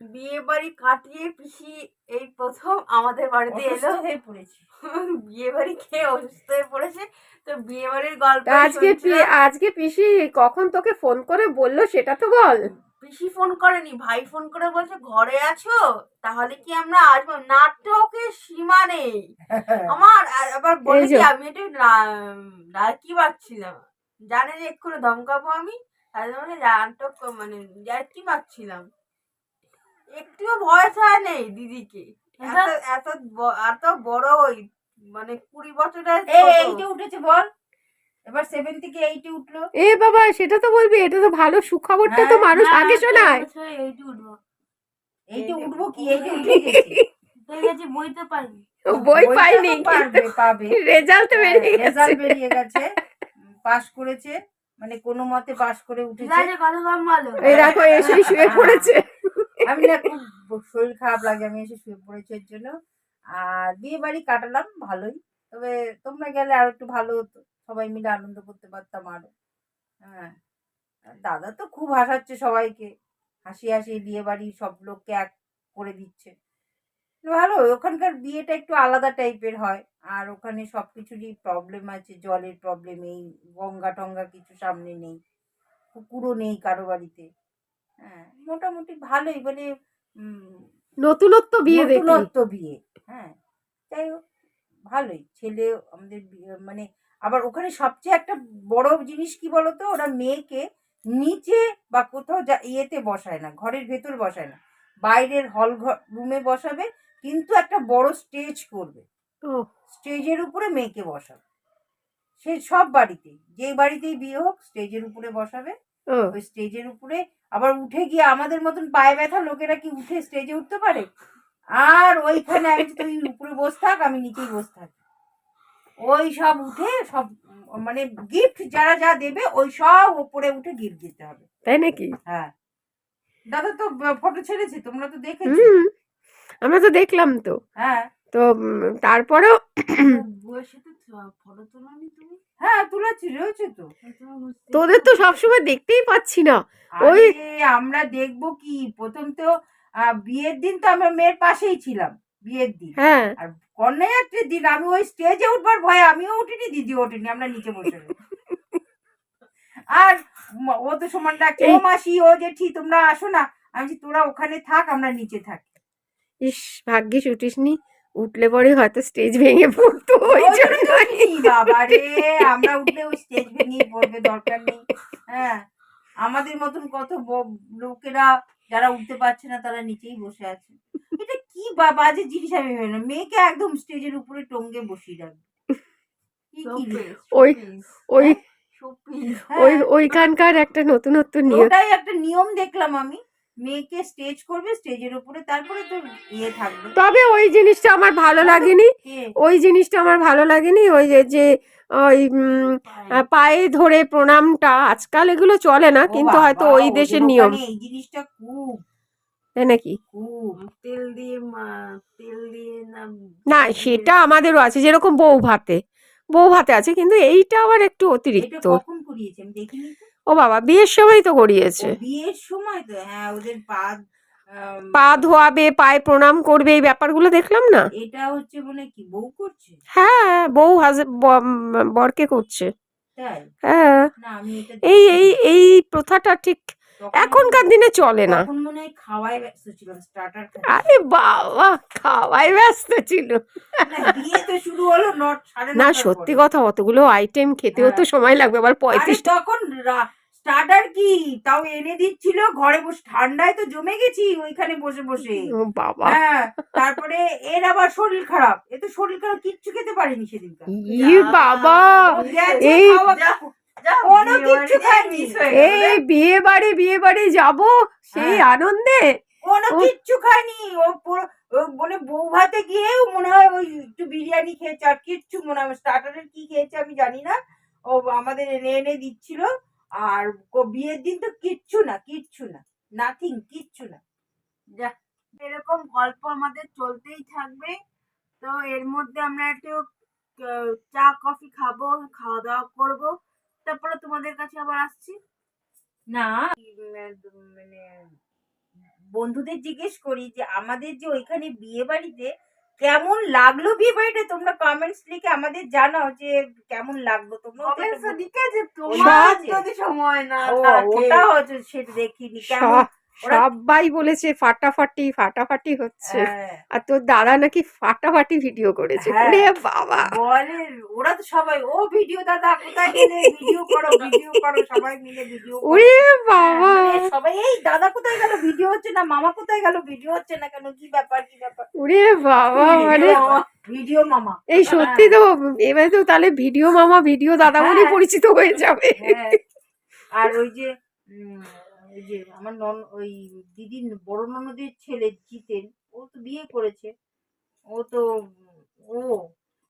বিয়ে বাড়ি কাটিয়ে পিসি এই প্রথম আমাদের বাড়িতে এলো। হয়ে পড়েছি। বিয়ে বাড়ি খেয়ে অসুস্থ হয়ে পড়েছে। তো বিয়ে বাড়ির গল্প আজকে আজকে পিসি কখন তোকে ফোন করে বলল সেটা তো বল। পিসি ফোন করেনি ভাই ফোন করে বলছে ঘরে আছো? তাহলে কি আমরা আসব? নাটকের সীমা নেই। আমার আবার বলে এই যে- কি আমি একটু কি পাচ্ছিলাম জানে যে এক্ষুনি ধমকাবো আমি জন্য নাটক মানে কি পাচ্ছিলাম একটুও ভয় ছাড়া নেই দিদিকে। এত এত এত বড় ওই মানে কুড়ি বছরের। এইটে উঠেছে বল। এবার সেভেন থেকে এইটে উঠল। এ বাবা সেটা তো বলবি এটা তো ভালো সুখবরটা তো হ্যাঁ, মানুষ আগে শোনায়। এইটু উঠবো। এইটে উঠবো কি? এইটে উঠে গেছি। বই তো পাইনি। বই পাইনি। পাবে। রেজাল্ট বেরিয়ে গেছে। রেজাল্ট বেরিয়ে গেছে পাস করেছে মানে কোনো মতে পাস করে উঠেছে। এই দেখো এসেই শুয়ে পড়েছে। আমি না শরীর খারাপ লাগে, আমি এসে শুয়ে পড়েছি এর জন্য। আর বিয়ে বাড়ি কাটালাম, ভালোই। তবে তোমরা গেলে আর একটু ভালো হতো। সবাই মিলে আনন্দ করতে পারতাম আরও। হ্যাঁ। দাদা তো খুব হাসাচ্ছে সবাইকে। হাসি হাসি বিয়ে বাড়ি সব লোককে এক করে দিচ্ছে। ভালো, ওখানকার বিয়েটা একটু আলাদা টাইপের হয়। আর ওখানে সব কিছুরই প্রবলেম আছে, জলের প্রবলেম এই গঙ্গা টঙ্গা কিছু সামনে নেই। পুকুরও নেই কারও বাড়িতে। হ্যাঁ মোটামুটি ভালোই মানে উম, নতুনত্ব বিয়ে নতুনত্ব বিয়ে হ্যাঁ যাই হোক ভালোই। ছেলে আমাদের মানে আবার ওখানে সবচেয়ে একটা বড় জিনিস কি বলতো ওরা মেয়েকে নিচে বা কোথাও যা ইয়েতে বসায় না ঘরের ভেতর বসায় না। বাইরের হল ঘর রুমে বসাবে কিন্তু একটা বড় স্টেজ করবে। স্টেজের উপরে মেয়েকে বসাবে। সে সব বাড়িতেই যে বাড়িতেই বিয়ে হোক স্টেজের উপরে বসাবে। ও, ওই স্টেজের উপরে আবার উঠে গিয়ে আমাদের মতন পায়ে ব্যথা লোকেরা কি উঠে স্টেজে উঠতে পারে? আর ওইখানে আমি তুই উপরে বস থাক আমি নিচেই বস থাকি। ওই সব উঠে সব মানে গিফট যারা যা দেবে ওই সব উপরে উঠে গিফট দিতে হবে। তাই নাকি? হ্যাঁ। দাদা তো ফটো ছেড়েছে তোমরা তো দেখেছ। আমরা তো দেখলাম তো। হ্যাঁ। তো তারপরেও বউয়ের সাথে ফটো তোলানি তুমি? হ্যাঁ তুলেছি রয়েছে তো। তোদের তো সবসময় দেখতেই পাচ্ছি না। ওই- আমরা দেখব কি? প্রথম তো বিয়ের দিন তো আমরা মেয়ের পাশেই ছিলাম বিয়ের দিন। হ্যাঁ। আর কন্যাযাত্রীর দিন আমি ওই স্টেজে উঠবার ভয়ে আমিও উঠিনি দিদি ওঠেনি আমরা নিচে বসে। আর ও তো সমান ডাকছে ও এই- মাসি ও জেঠি তোমরা আসো না। আমি তোরা ওখানে থাক আমরা নিচে থাকি। ইস ভাগ্যিস উঠিসনি উঠলে পরে হয়তো স্টেজ ভেঙে পড়তো ওই জন্য জন্যই। বাবা রে আমরা উঠলে ওই স্টেজ ভেঙে পড়বে দরকার নেই। হ্যাঁ আমাদের মতন কত ব- লোকেরা যারা উঠতে পারছে না তারা নিচেই বসে আছে। এটা কি বা- বাজে জিনিস আমি ভেবে না। মেয়েকে একদম স্টেজের উপরে টঙ্গে বসিয়ে রাখবে। কি কি রে? ওই ওই হ্যাঁ, ওই ওইখানকার একটা নতুনত্ব নিয়ে ওটাই একটা নিয়ম দেখলাম আমি। মেয়েকে স্টেজ করবে স্টেজের উপরে তারপরে তো ইয়ে থাকবে। তবে ওই জিনিসটা আমার ভালো লাগেনি। ওই জিনিসটা আমার ভালো লাগেনি ওই যে যে ওই পায়ে। ধরে প্রণামটা আজকাল এগুলো চলে না কিন্তু হয়তো ওই দেশের নিয়ম। এই জিনিসটা খুব। তাই নাকি? তেল দিয়ে তেল দিয়ে না সেটা আমাদেরও আছে যেরকম বউ ভাতে। বউ ভাতে আছে কিন্তু এইটা আবার একটু অতিরিক্ত। কখন দেখিনি ও বাবা বিয়ের সময় তো গড়িয়েছে ও বিয়ের সময় তো হ্যাঁ ওদের পা পা ধোয়াবে পায়ে প্রণাম করবে এই ব্যাপারগুলো দেখলাম না? এটা হচ্ছে মানে কি বউ করছে? হ্যাঁ বউ বরকে করছে। তাই? হ্যাঁ না আমি এটা এই এই এই প্রথাটা ঠিক এখনকার দিনে চলে না। খাওয়ায় ব্যস্ত ছিল স্টার্টার আরে বাবা খাওয়াই ব্যস্ত ছিল। শুরু হলো না সত্যি কথা অতগুলো আইটেম খেতেও তো হ্যাঁ। সময় লাগবে আবার পঁয়ত্রিশ তখন স্টার্টার কি? তাও এনে দিচ্ছিল ঘরে বসে ঠান্ডায় তো জমে গেছি ওইখানে বসে বসে। বাবা। হ্যাঁ তারপরে এর আবার শরীর খারাপ। এ তো শরীর খারাপ কিচ্ছু খেতে পারিনি সেদিন ই বাবা এই কোনো কিচ্ছু খাইনি। এই বিয়ে বাড়ি বিয়ে বাড়ি যাব সেই হ্যাঁ। আনন্দে? কোনো কিচ্ছু খাইনি। ও পুরো ও মানে বউ ভাতে গিয়েও মনে হয় ওই একটু বিরিয়ানি খেয়েছে আর কিচ্ছু মনে হয় স্টার্টারের কি খেয়েছে আমি জানি না। ও আমাদের এনে এনে দিচ্ছিল। আর বিয়ের দিন তো কিচ্ছু না কিচ্ছু না নাথিং কিচ্ছু না। যা এরকম গল্প আমাদের চলতেই থাকবে। তো এর মধ্যে আমরা একটু চা কফি খাব খাওয়া দাওয়া করব। তারপরে তোমাদের কাছে আবার আসছি। না। মানে বন্ধুদের জিজ্ঞেস করি যে আমাদের যে ওইখানে বিয়ে বাড়িতে কেমন লাগল বিয়ে বাড়িটা তোমরা কমেন্টস লিখে আমাদের জানাও যে কেমন লাগল। তোমরা কমেন্টসে লিখেছে তোমার সব- যদি সময় না থাকে। ওটা হচ্ছে সেটা দেখিনি। কেমন সবাই বলেছে ফাটাফাটি ফাটাফাটি হচ্ছে। হ্যাঁ, আর তোর দাদা নাকি ফাটাফাটি ভিডিও করেছে। হ্যাঁ। ওরে বাবা। বলে ওরা তো সবাই ও ভিডিও দাদা কোথায় গেলে? ভিডিও করো ভিডিও করো সবাই মিলে ভিডিও ওরে বাবা। সবাই এই দাদা কোথায় গেল? ভিডিও হচ্ছে না মামা কোথায় গেল? ভিডিও হচ্ছে না কেন? কি ব্যাপার কি ব্যাপার? ওরে বাবা মানে ভিডিও মামা। এই সত্যি তো এবারে তো তাহলে ভিডিও মামা ভিডিও দাদা বলে হ্যাঁ। পরিচিত হয়ে যাবে। হ্যাঁ। আর ওই যে যে আমার নন ওই দিদির বড় ননদের ছেলে জিতেন ও তো বিয়ে করেছে। ও তো ও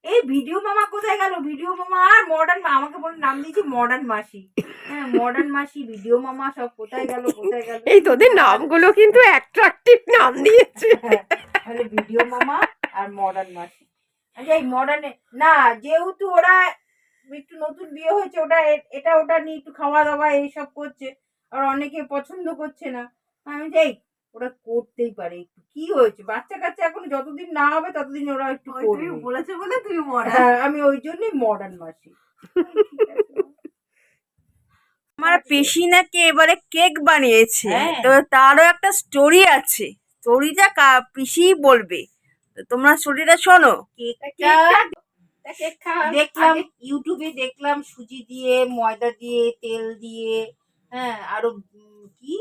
এই ভিডিও মামা কোথায় গেল? ভিডিও মামা আর মডার্ন আমাকে বলে নাম দিয়েছি মডার্ন মাসি। হ্যাঁ মডার্ন মাসি ভিডিও মামা সব কোথায় গেল কোথায় গেল? এই তোদের নামগুলো কিন্তু অ্যাট্রাকটিভ নাম দিয়েছে। হ্যাঁ, তাহলে ভিডিও মামা আর মডার্ন মাসি। আচ্ছা এই মডার্নে না যেহেতু ওরা একটু নতুন বিয়ে হয়েছে ওটা এটা ওটা নিয়ে একটু খাওয়া দাওয়া এইসব করছে। আর অনেকে পছন্দ করছে না। আমি যাই ওরা করতেই পারে একটু। কি হয়েছে? বাচ্চা কাচ্চা এখন যতদিন না হবে ততদিন ওরা একটু বলেছে বলে তুমি হ্যাঁ আমি ওই জন্যই মডার্ন মাসি। আমার পিসি নাকি এবারে কেক বানিয়েছে। হ্যাঁ। তো তারও একটা স্টোরি আছে। স্টোরিটা কা- পিসিই বলবে। তো তোমরা স্টোরিটা শোনো। কেকটা দেখলাম ইউটিউবে দেখলাম সুজি দিয়ে ময়দা দিয়ে তেল দিয়ে হ্যাঁ আরও কি?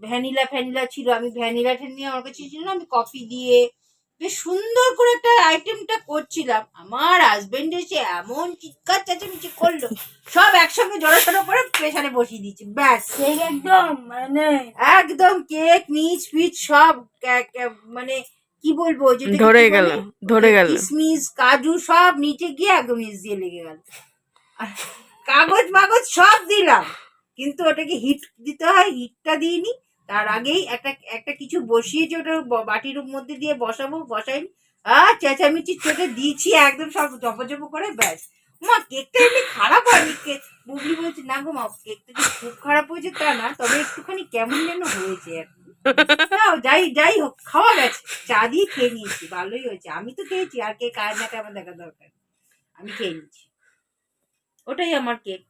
ভ্যানিলা ফ্যানিলা ছিল। আমি ভ্যানিলা ট্যানিলা আমার কাছে ছিল না আমি কফি দিয়ে বেশ সুন্দর করে একটা আইটেমটা করছিলাম। আমার হাজবেন্ড এসে এমন চিৎকার চেঁচামেচি করল। সব একসঙ্গে জড়াসড়ো করে প্রেশারে বসিয়ে দিচ্ছে। ব্যাস। একদম মানে একদম কেক নিচ পিচ সব মানে কি বলব কি ধরে? গেল, ধরে গেল। কিশমিশ কাজু সব নিচে গিয়ে একদম নিচ দিয়ে লেগে গেল। কাগজ মাগজ সব দিলাম। কিন্তু ওটাকে হিট দিতে হয় হিটটা দিইনি। তার আগেই একটা একটা কিছু বসিয়েছি ওটা বাটির মধ্যে দিয়ে বসাবো, বসাইনি। আর চেঁচামেচি চোখে দিয়েছি একদম সব জপজপ করে, ব্যাস। মা, কেকটা এমনি খারাপ হয়নি? কেক বুবলি বলছে, না গো মা, কেকটা যে খুব খারাপ হয়েছে তা না, তবে একটুখানি কেমন যেন হয়েছে আর। যাই যাই হোক, খাওয়া গেছে। চা দিয়ে খেয়ে নিয়েছি, ভালোই হয়েছে। আমি তো খেয়েছি, আর কে কার না আমার দেখা দরকার। আমি খেয়ে নিয়েছি। ওটাই আমার কেক।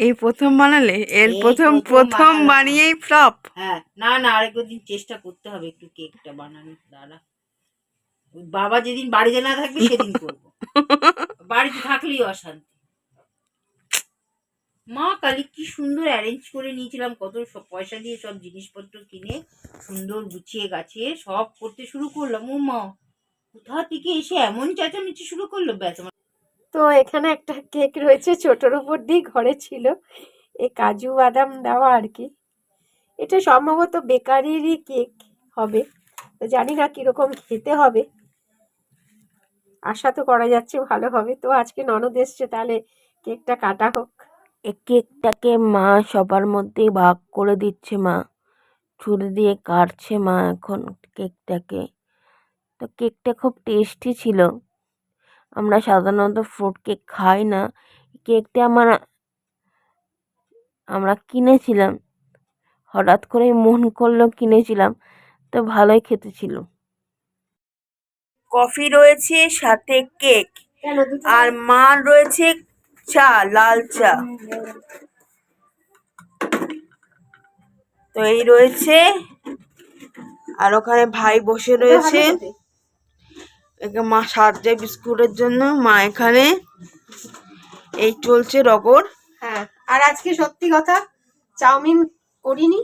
এই প্রথম বানালে? এর প্রথম প্রথম বানিয়েই ফ্লপ? হ্যাঁ না না আরেকদিন চেষ্টা করতে হবে একটু কেকটা বানানোর। দাঁড়া। বাবা যেদিন বাড়িতে না থাকবে সেদিন করব। বাড়িতে থাকলেই অশান্তি। মা কালী কি সুন্দর অ্যারেঞ্জ করে নিয়েছিলাম কত সব পয়সা দিয়ে সব জিনিসপত্র কিনে সুন্দর গুছিয়ে গাছিয়ে সব করতে শুরু করলাম। ও মা কোথা থেকে এসে এমন চেঁচামেচি শুরু করল? ব্যাস আমার তো এখানে একটা কেক রয়েছে ছোটোর উপর দিয়ে ঘরে ছিল। এই কাজু বাদাম দেওয়া আর কি। এটা সম্ভবত বেকারিরই কেক হবে। তো জানি না কীরকম খেতে হবে। আশা তো করা যাচ্ছে ভালো হবে। তো আজকে ননদ এসছে, তাহলে কেকটা কাটা হোক। এই কেকটাকে মা সবার মধ্যেই ভাগ করে দিচ্ছে মা। ছুরি দিয়ে কাটছে মা এখন কেকটাকে। তো কেকটা খুব টেস্টি ছিল। আমরা সাধারণত ফ্রুট কেক খাই না। কেকটা আমার আমরা কিনেছিলাম। হঠাৎ করে মন করল কিনেছিলাম তো ভালোই খেতে ছিল কফি রয়েছে সাথে কেক আর মা রয়েছে চা লাল চা। তো এই রয়েছে। আর ওখানে ভাই বসে রয়েছে। একে মা সাহায্য বিস্কুটের জন্য মা এখানে এই চলছে রগর। হ্যাঁ আর আজকে সত্যি কথা চাউমিন করিনি।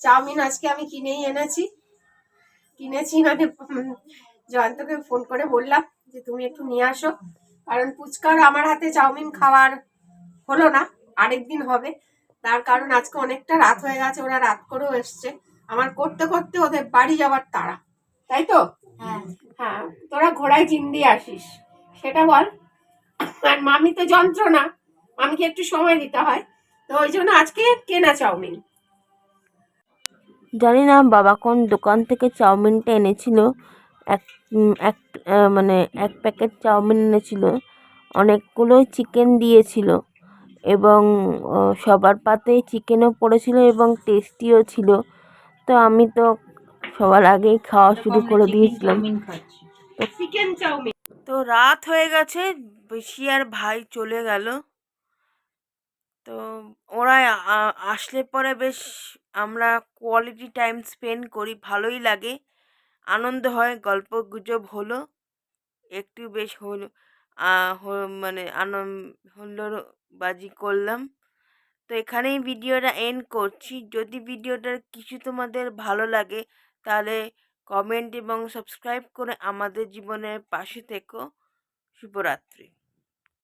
চাউমিন আজকে আমি কিনেই এনেছি। কিনেছি মানে জয়ন্তকে ফোন করে বললাম যে তুমি একটু নিয়ে আসো। কারণ পুচকার আমার হাতে চাউমিন খাওয়ার হলো না আরেকদিন হবে। তার কারণ আজকে অনেকটা রাত হয়ে গেছে ওরা রাত করেও এসছে। আমার করতে করতে ওদের বাড়ি যাওয়ার তাড়া। তাই তো? হ্যাঁ। তোরা ঘোড়ায় চিন্দি আসিস, সেটা বল। আর মামি তো যন্ত্রণা, মামিকে একটু সময় দিতে হয়, তো ওই জন্য আজকে কেনা চাউমিন। জানি না, বাবা কোন দোকান থেকে চাউমিনটা এনেছিল। এক এক মানে এক প্যাকেট চাউমিন এনেছিল। অনেকগুলো চিকেন দিয়েছিল এবং সবার পাতে চিকেনও পড়েছিল এবং টেস্টিও ছিল। তো আমি তো সবার আগেই খাওয়া শুরু করে দিয়েছিলাম। তো রাত হয়ে গেছে বেশি আর ভাই চলে গেল। তো ওরা আসলে পরে বেশ আমরা কোয়ালিটি টাইম স্পেন্ড করি ভালোই লাগে। আনন্দ হয় গল্প গুজব হলো একটু বেশ হলো মানে আনন্দ বাজি করলাম। তো এখানেই ভিডিওটা এন্ড করছি। যদি ভিডিওটার কিছু তোমাদের ভালো লাগে তাহলে কমেন্ট এবং সাবস্ক্রাইব করে আমাদের জীবনের পাশে থেকো। শুভরাত্রি।